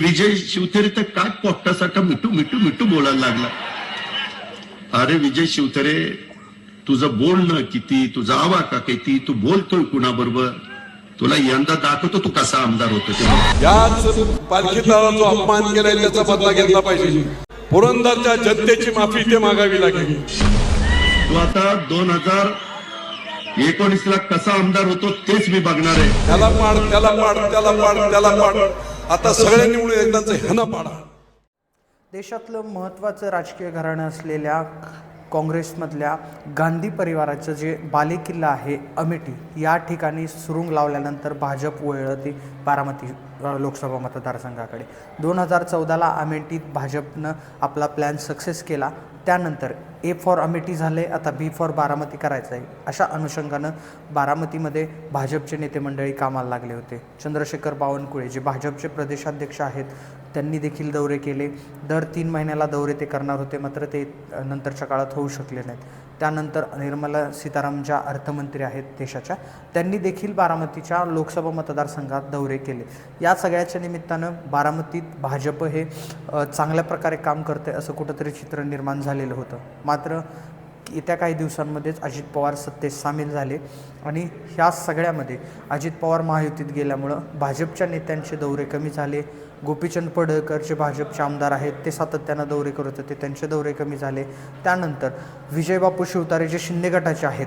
विजय शिवथरे तर काय पोट्टासाठा मिठू मिठू मिठू बोलायला लागला. अरे विजय शिवथरे तुझं बोलणं किती तुझा आवाका किती तू बोलतोय कुणाबरोबर? तुला यंदा दाखवतो तू कसा आमदार होतो याच जो अपमान केलाय त्याचा बदला घेतला पाहिजे. पुरंदरच्या जनतेची माफी ते मागावी लागेल. तू आता दोन हजार एकोणीस ला कसा आमदार होतो तेच मी बघणार आहे. त्याला पाड त्याला पाड त्याला पाड त्याला पाड. आता सगळ्यांनी मिळून एकदाच ह्यानं पाडा. देशातलं महत्त्वाचं राजकीय घराणं असलेल्या काँग्रेसमधल्या गांधी परिवाराचं जे बालेकिल्ला आहे अमेठी या ठिकाणी सुरुंग लावल्यानंतर भाजप वळती ते बारामती. लोकसभा मतदारसंघाकडे. दोन हजार चौदाला अमेठीत भाजपनं आपला प्लॅन सक्सेस केला. त्यानंतर ए फॉर अमेठी झाले आता बी फॉर बारामती करायचं आहे अशा अनुषंगानं बारामतीमध्ये भाजपचे नेते मंडळी कामाला लागले होते. चंद्रशेखर बावनकुळे जे भाजपचे प्रदेशाध्यक्ष आहेत त्यांनी देखील दौरे केले. दर तीन महिन्याला दौरे ते करणार होते मात्र ते नंतरच्या काळात होऊ शकले नाहीत. त्यानंतर निर्मला सीताराम ज्या अर्थमंत्री आहेत देशाच्या. त्यांनी देखील बारामतीच्या लोकसभा मतदारसंघात दौरे केले. या सगळ्याच्या निमित्तानं बारामतीत भाजप हे चांगल्या प्रकारे काम करते असं कुठंतरी चित्र निर्माण झालेलं होतं. मात्र येत्या काही दिवसांमध्येच अजित पवार सत्तेत सामील झाले आणि ह्या सगळ्यामध्ये अजित पवार महायुतीत गेल्यामुळं भाजपच्या नेत्यांचे दौरे कमी झाले. गोपीचंद पडळकर जे भाजपचे आमदार आहेत ते सातत्यानं दौरे करत होते त्यांचे दौरे कमी झाले. त्यानंतर विजयबापू शिवतारे जे शिंदे गटाचे आहेत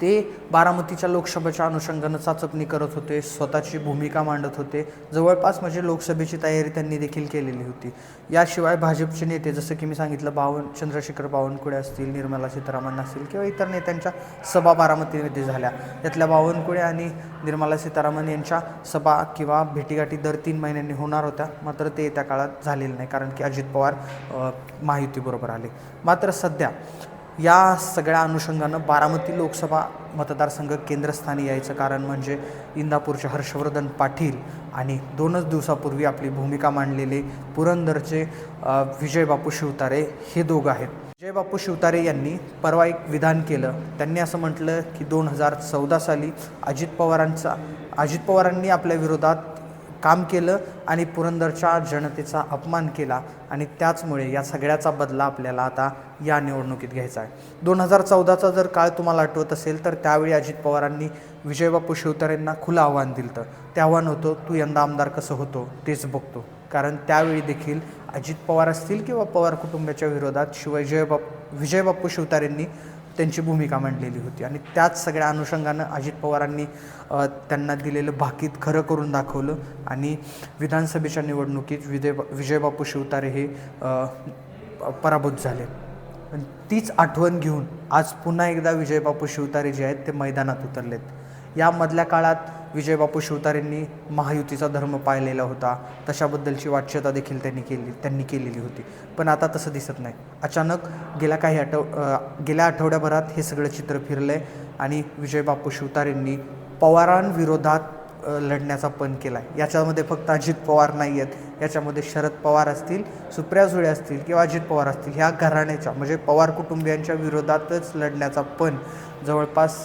ते बारामतीच्या लोकसभेच्या अनुषंगानं चाचपणी करत होते. स्वतःची भूमिका मांडत होते. जवळपास म्हणजे लोकसभेची तयारी त्यांनी देखील केलेली होती. याशिवाय भाजपचे नेते जसं की मी सांगितलं बावन चंद्रशेखर बावनकुळे असतील निर्मला सीतारामन असतील किंवा इतर नेत्यांच्या सभा बारामतीमध्ये झाल्या. त्यातल्या बावनकुळे आणि निर्मला सीतारामन यांच्या सभा किंवा भेटीगाठी दर तीन महिन्यांनी होणार होत्या. मात्र ते येत्या काळात झालेलं नाही कारण की अजित पवार महायुतीबरोबर आले. मात्र सध्या या सगळ्या अनुषंगानं बारामती लोकसभा मतदारसंघ केंद्रस्थानी यायचं कारण म्हणजे इंदापूरचे हर्षवर्धन पाटील आणि दोनच दिवसापूर्वी आपली भूमिका मांडलेले पुरंदरचे विजयबापू शिवतारे हे दोघं आहेत. विजयबापू शिवतारे यांनी परवा एक विधान केलं. त्यांनी असं म्हटलं की दोन हजार चौदा साली अजित पवारांचा अजित पवारांनी आपल्या विरोधात काम केलं आणि पुरंदरच्या जनतेचा अपमान केला आणि त्याचमुळे या सगळ्याचा बदला आपल्याला आता या निवडणुकीत घ्यायचा आहे. दोन हजार चौदाचा जर काळ तुम्हाला आठवत असेल तर त्यावेळी अजित पवारांनी विजयबापू शिवतारेंना खुलं आव्हान दिलं तर ते आव्हान होतं तू यंदा आमदार कसं होतो तेच बघतो. कारण त्यावेळी देखील अजित पवार असतील किंवा पवार कुटुंबाच्या विरोधात शिवाय जयबाप विजयबापू शिवतारेंनी त्यांची भूमिका मांडलेली होती. आणि त्याच सगळ्या अनुषंगानं अजित पवारांनी त्यांना दिलेलं भाकीत खरं करून दाखवलं. आणि विधानसभेच्या निवडणुकीत विजय विजयबापू शिवतारे हे पराभूत झाले. तीच आठवण घेऊन आज पुन्हा एकदा विजयबापू शिवतारे जे आहेत ते मैदानात उतरलेत. यामधल्या काळात विजयबापू शिवतारेंनी महायुतीचा धर्म पाळलेला होता. तशाबद्दलची वाच्यता देखील त्यांनी केली त्यांनी केलेली होती. पण आता तसं दिसत नाही. अचानक गेल्या काही आठव गेल्या आठवड्याभरात हे सगळं चित्र फिरलं आहे आणि विजयबापू शिवतारेंनी पवारांविरोधात लढण्याचा पण केला आहे याच्यामध्ये फक्त अजित पवार नाही आहेत याच्यामध्ये शरद पवार असतील सुप्रिया सुळे असतील किंवा अजित पवार असतील ह्या घराण्याच्या म्हणजे पवार कुटुंबियांच्या विरोधातच लढण्याचा पण जवळपास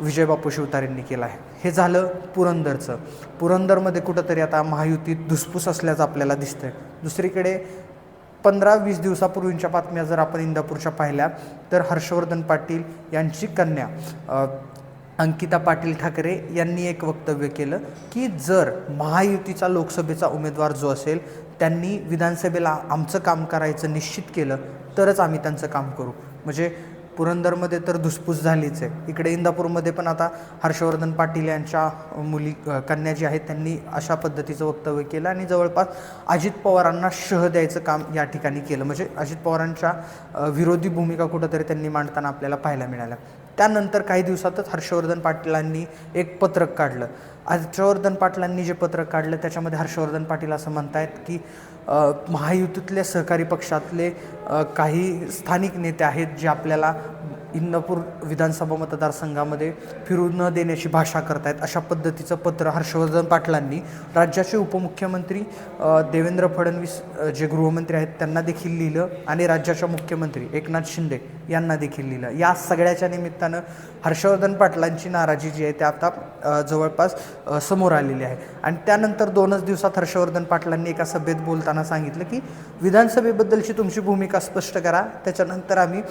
विजयबापू शिवतारेंनी केला आहे. हे झालं पुरंदरचं. पुरंदरमध्ये कुठंतरी आता महायुतीत धुसफूस असल्याचं आपल्याला दिसतंय. दुसरीकडे पंधरा वीस दिवसापूर्वींच्या बातम्या जर आपण इंदापूरच्या पाहिल्या तर हर्षवर्धन पाटील यांची कन्या अंकिता पाटील ठाकरे यांनी एक वक्तव्य केलं की जर महायुतीचा लोकसभेचा उमेदवार जो असेल त्यांनी विधानसभेला आमचं काम करायचं निश्चित केलं तरच आम्ही त्यांचं काम करू. म्हणजे पुरंदरमध्ये तर धुसफूस झालीच आहे. इकडे इंदापूरमध्ये पण आता हर्षवर्धन पाटील यांच्या मुली कन्या जी आहेत त्यांनी अशा पद्धतीचं वक्तव्य केलं आणि जवळपास अजित पवारांना शह द्यायचं काम या ठिकाणी केलं. म्हणजे अजित पवारांच्या विरोधी भूमिका कुठंतरी त्यांनी मांडताना आपल्याला पाहायला मिळाल्या. त्यानंतर काही दिवसातच हर्षवर्धन पाटलांनी एक पत्रक काढलं. हर्षवर्धन पाटलांनी जे पत्रक काढलं त्याच्यामध्ये हर्षवर्धन पाटील असं म्हणतायत की महायुतीतल्या सहकारी पक्षातले काही स्थानिक नेते आहेत जे आपल्याला इंदापूर विधानसभा मतदारसंघामध्ये फिरू न देण्याची भाषा करतायत अशा पद्धतीचं पत्र हर्षवर्धन पाटलांनी. राज्याचे उपमुख्यमंत्री देवेंद्र फडणवीस जे गृहमंत्री आहेत त्यांना देखील लिहिलं आणि राज्याच्या मुख्यमंत्री एकनाथ शिंदे यांना देखील लिहिलं. या सगळ्याच्या निमित्तानं हर्षवर्धन पाटलांची नाराजी जी आहे ते आता जवळपास समोर आलेली आहे. आणि त्यानंतर दोनच दिवसात हर्षवर्धन पाटलांनी एका सभेत बोलताना सांगितलं की विधानसभेबद्दलची तुमची भूमिका स्पष्ट करा. त्याच्यानंतर आम्ही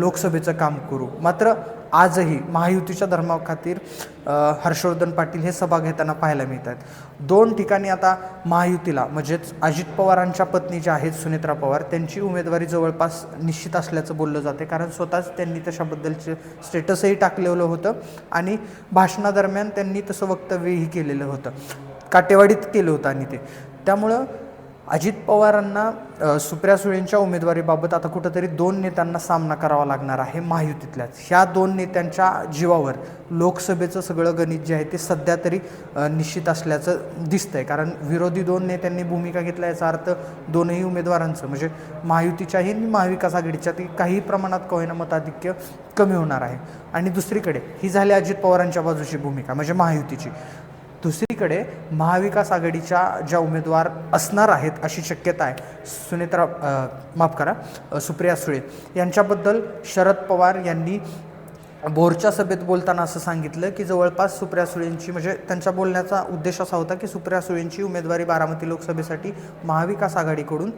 लोकसभेचं काम करू. मात्र आजही महायुतीच्या धर्माखातीर हर्षवर्धन पाटील हे सभा घेताना पाहायला मिळत आहेत दोन ठिकाणी आता महायुतीला म्हणजेच अजित पवारांच्या पत्नी ज्या आहेत सुनेत्रा पवार त्यांची उमेदवारी जवळपास निश्चित असल्याचं बोललं जाते. कारण स्वतःच त्यांनी तशाबद्दलचे स्टेटसही टाकलेलं होतं आणि भाषणादरम्यान त्यांनी तसं वक्तव्यही केलेलं होतं. काटेवाडीत केलं होतं आणि ते. त्यामुळं अजित पवारांना सुप्रिया सुळेंच्या उमेदवारीबाबत आता कुठंतरी दोन नेत्यांना सामना करावा लागणार आहे महायुतीतल्याच. ह्या दोन नेत्यांच्या जीवावर लोकसभेचं सगळं गणित जे आहे ते सध्या तरी निश्चित असल्याचं दिसतंय. कारण विरोधी दोन नेत्यांनी भूमिका घेतल्या याचा अर्थ दोनही उमेदवारांचं. म्हणजे महायुतीच्याही आणि महाविकास आघाडीच्या ती काही प्रमाणात कोयना मताधिक्य कमी होणार आहे. आणि दुसरीकडे ही झाली अजित पवारांच्या बाजूची भूमिका म्हणजे महायुतीची. दुसरीकडे महाविकास आघाडीच्या ज्या उमेदवार असणार आहेत अशी शक्यता आहे. सुनेत्रा माफ करा सुप्रिया सुळे यांच्याबद्दल शरद पवार यांनी बोरच्या सभेत बोलताना असं सांगितलं की जवळपास सुप्रिया सुळेंची म्हणजे त्यांच्या बोलण्याचा उद्देश असा होता की सुप्रिया सुळेंची उमेदवारी बारामती लोकसभेसाठी महाविकास आघाडीकडून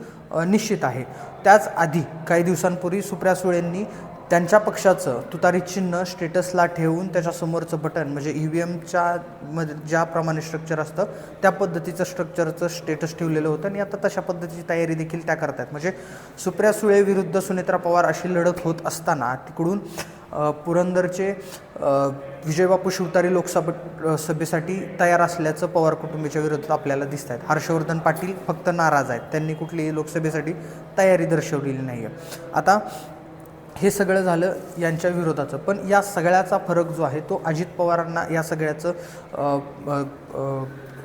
निश्चित आहे. त्याच आधी काही दिवसांपूर्वी सुप्रिया सुळेंनी त्यांच्या पक्षाचं तुतारी चिन्ह स्टेटसला ठेवून त्याच्यासमोरचं बटन म्हणजे ई व्ही एमच्या मध्ये ज्याप्रमाणे स्ट्रक्चर असतं त्या पद्धतीचं स्ट्रक्चरचं स्टेटस ठेवलेलं होतं आणि आता तशा पद्धतीची तयारी देखील त्या करतायत. म्हणजे सुप्रिया सुळे विरुद्ध सुनेत्रा पवार अशी लढत होत असताना तिकडून पुरंदरचे विजयबापू शिवतारी लोकसभा सभेसाठी तयार असल्याचं पवार कुटुंबाच्या विरोधात आपल्याला दिसत आहेत हर्षवर्धन पाटील फक्त नाराज आहेत. त्यांनी कुठलीही लोकसभेसाठी तयारी दर्शवलेली नाही आहे आता हे सगळं झालं यांच्या विरोधाचं. पण या सगळ्याचा फरक जो आहे तो अजित पवारांना या सगळ्याचं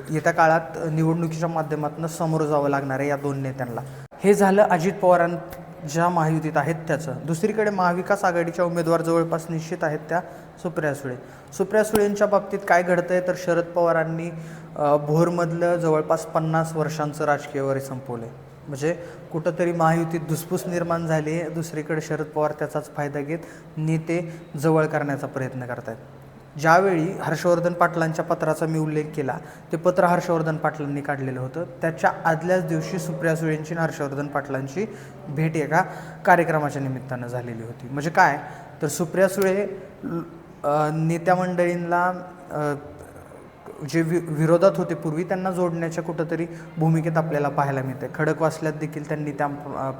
येत्या काळात निवडणुकीच्या माध्यमातून समोर जावं लागणार आहे या दोन नेत्यांना. हे झालं अजित पवारां ज्या महायुतीत आहेत त्याचं. दुसरीकडे महाविकास आघाडीच्या उमेदवार जवळपास निश्चित आहेत त्या सुप्रिया सुळे. सुप्रिया सुळेंच्या बाबतीत काय घडतं आहे तर शरद पवारांनी भोरमधलं जवळपास पन्नास वर्षांचं राजकीय वरे संपवलं आहे म्हणजे कुठंतरी महायुतीत धुसफूस निर्माण झाली आहे. दुसरीकडे शरद पवार त्याचाच फायदा घेत नेते जवळ करण्याचा प्रयत्न करत आहेत ज्यावेळी हर्षवर्धन पाटलांच्या पत्राचा मी उल्लेख केला ते पत्र हर्षवर्धन पाटलांनी काढलेलं होतं. त्याच्या आदल्याच दिवशी सुप्रिया सुळेंची आणि हर्षवर्धन पाटलांची भेट एका कार्यक्रमाच्या निमित्तानं झालेली होती. म्हणजे काय? तर सुप्रिया सुळे नेत्या मंडळींना जे वि विरोधात होते पूर्वी त्यांना जोडण्याच्या कुठंतरी भूमिकेत आपल्याला पाहायला मिळते खडकवासल्यात देखील त्यांनी त्या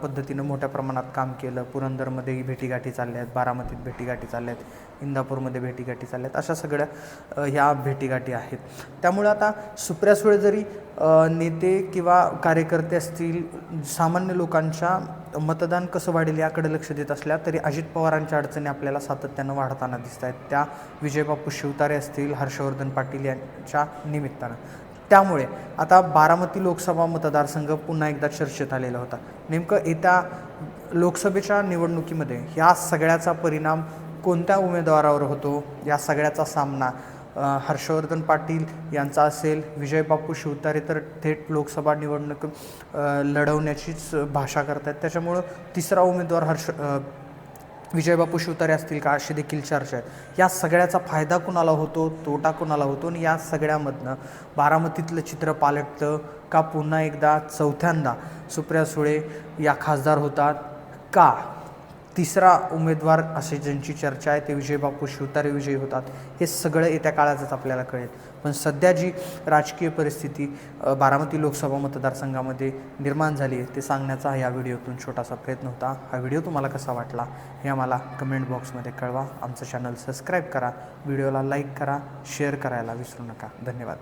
पद्धतीनं मोठ्या प्रमाणात काम केलं. पुरंदरमध्येही भेटीगाठी चालल्या आहेत बारामतीत भेटीगाठी चालल्या आहेत इंदापूरमध्ये भेटीगाठी चालल्या आहेत अशा सगळ्या ह्या भेटीगाठी आहेत. त्यामुळे आता सुप्रिया सुळे जरी नेते किंवा कार्यकर्ते असतील सामान्य लोकांच्या मतदान कसं वाढेल याकडे लक्ष देत असल्या तरी अजित पवारांच्या अडचणी आपल्याला सातत्यानं वाढताना दिसत आहेत. त्या विजयबापू शिवतारे असतील हर्षवर्धन पाटील यांच्या निमित्तानं. त्यामुळे आता बारामती लोकसभा मतदारसंघ पुन्हा एकदा चर्चेत आलेला होता. नेमकं येत्या लोकसभेच्या निवडणुकीमध्ये ह्या सगळ्याचा परिणाम कोणत्या उमेदवारावर होतो? या सगळ्याचा सामना हर्षवर्धन पाटील यांचा असेल विजयबापू शिवतारे तर थेट लोकसभा निवडणूक लढवण्याचीच भाषा करतात त्याच्यामुळं तिसरा उमेदवार हर्ष विजयबापू शिवतारे असतील का अशी देखील चर्चा आहेत या सगळ्याचा फायदा कुणाला होतो तोटा कुणाला होतो? आणि या सगळ्यामधनं बारामतीतलं चित्र पालटतं का? पुन्हा एकदा चौथ्यांदा सुप्रिया सुळे या खासदार होतात का? तिसरा उमेदवार असे ज्यांची चर्चा आहे ते विजयबापू शिवतारे विजयी होतात. हे सगळं येत्या काळातच आपल्याला कळेल. पण सध्या जी राजकीय परिस्थिती बारामती लोकसभा मतदारसंघामध्ये निर्माण झाली आहे ते सांगण्याचा या व्हिडिओतून छोटासा प्रयत्न होता. हा व्हिडिओ तुम्हाला कसा वाटला हे आम्हाला कमेंट बॉक्समध्ये कळवा. आमचं चॅनल सबस्क्राईब करा. व्हिडिओला लाईक करा शेअर करायला विसरू नका. धन्यवाद.